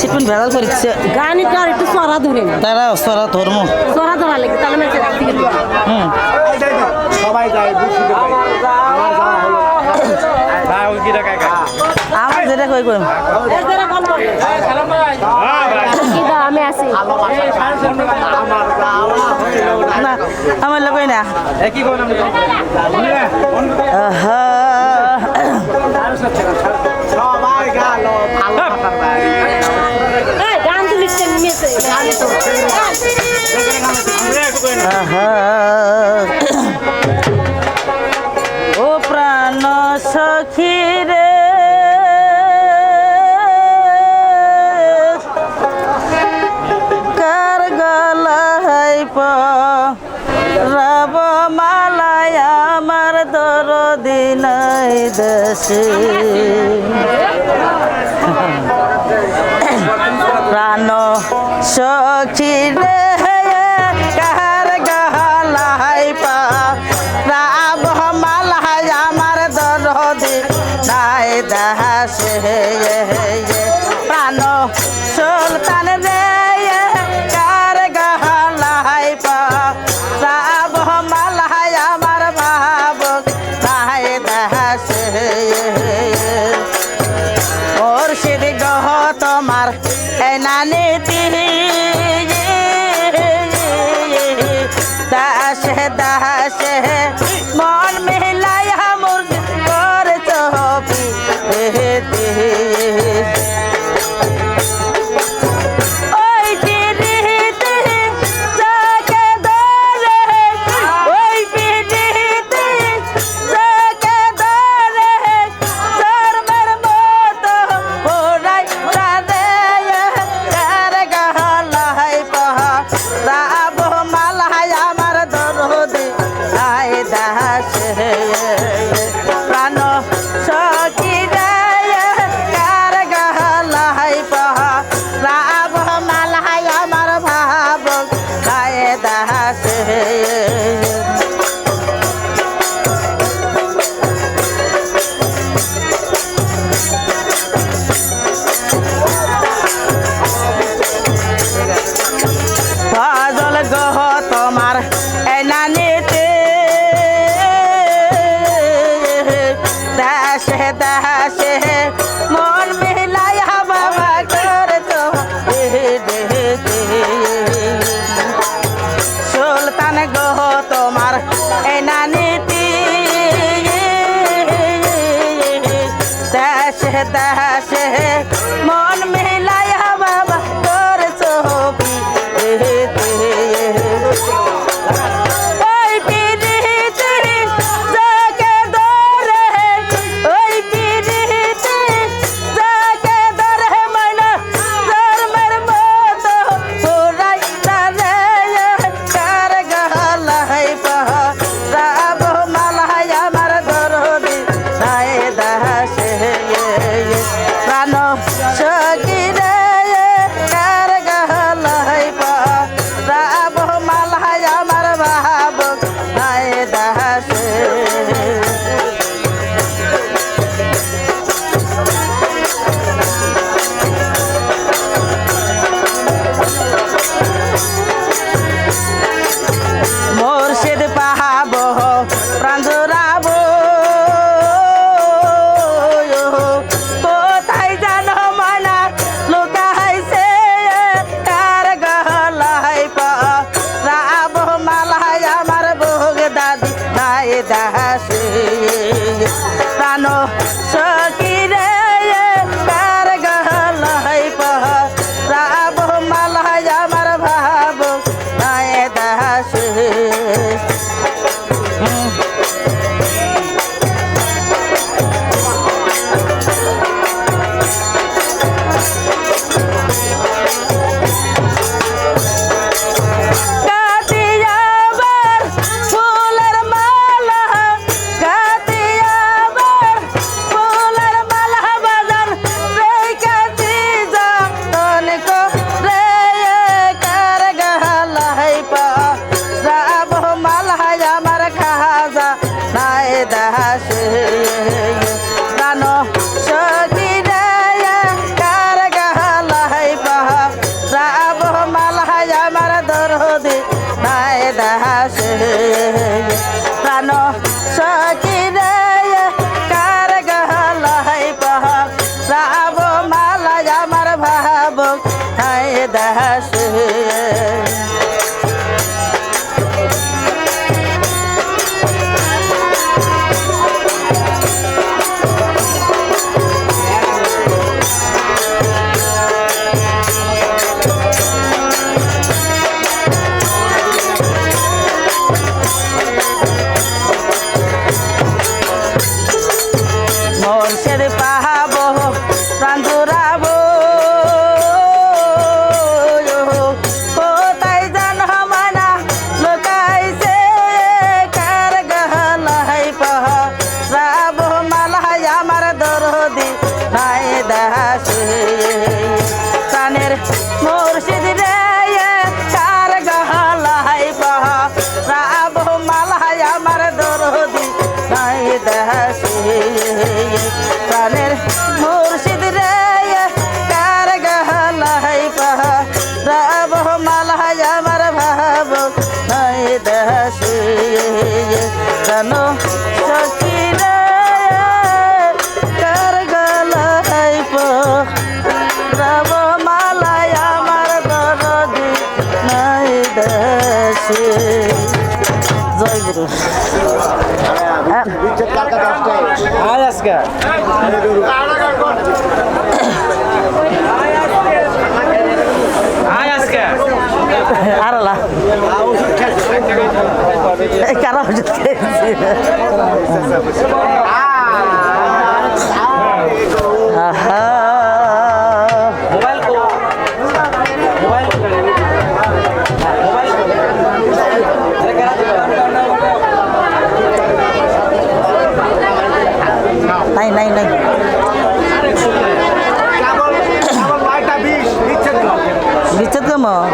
সিটুন ভেজাল করেছে। গান একটু আর একটু সরা ধরেন তারা সরা ধর্ম। সরা ধরা লাগে তাহলে মেসে রাখতে গেলে। হুম। সবাই যায় আমার যাওয়া হলো। ভাই ওই কি টাকা আমার যেটা কই কই কি দাও আমি আছি আমার যাওয়া হলো না আমার না। কি কোন আমি? ও প্রাণ সখী রে। কার গলায় রব মালায় আমার দরদি নাই দেশে। প্রাণ সখী রে। দাসে দাসে মো দাসে প্রাণের মুর্শিদ কার গাহালাই পাহা? রাবহ মালাহাই আমার ভাব নাই দাসে জানো সখী কার গালাই পাব মালাই আমার দরদি নাই দাসে জয় গুরু। আজ আজকে আরলা কারা ওষুধ খেয়েছি আহা। 你这个嘛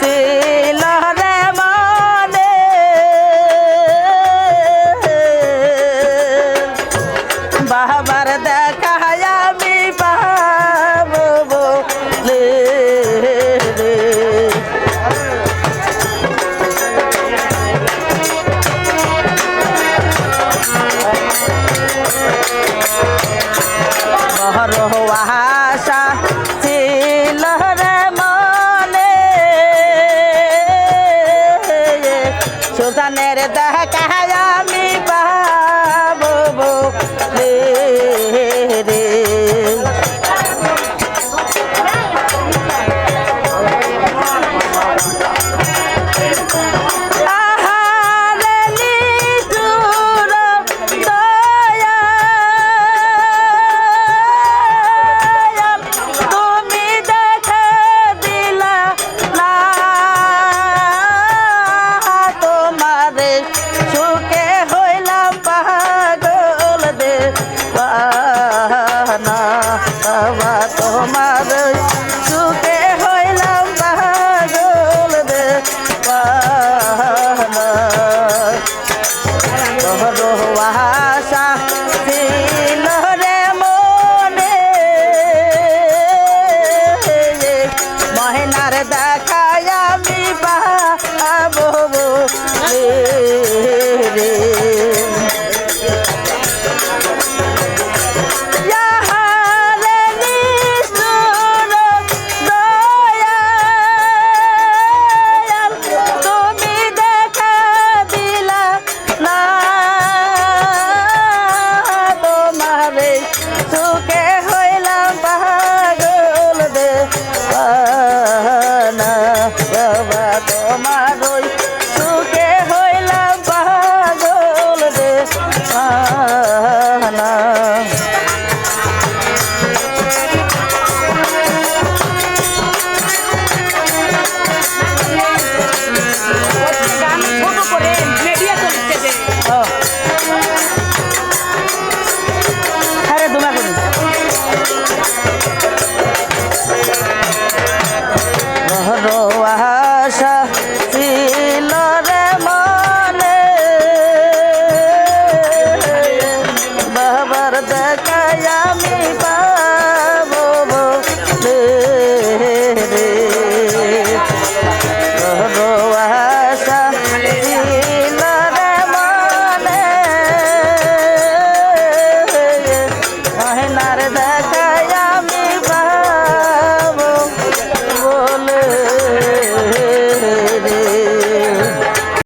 ¡Sí! La... eres de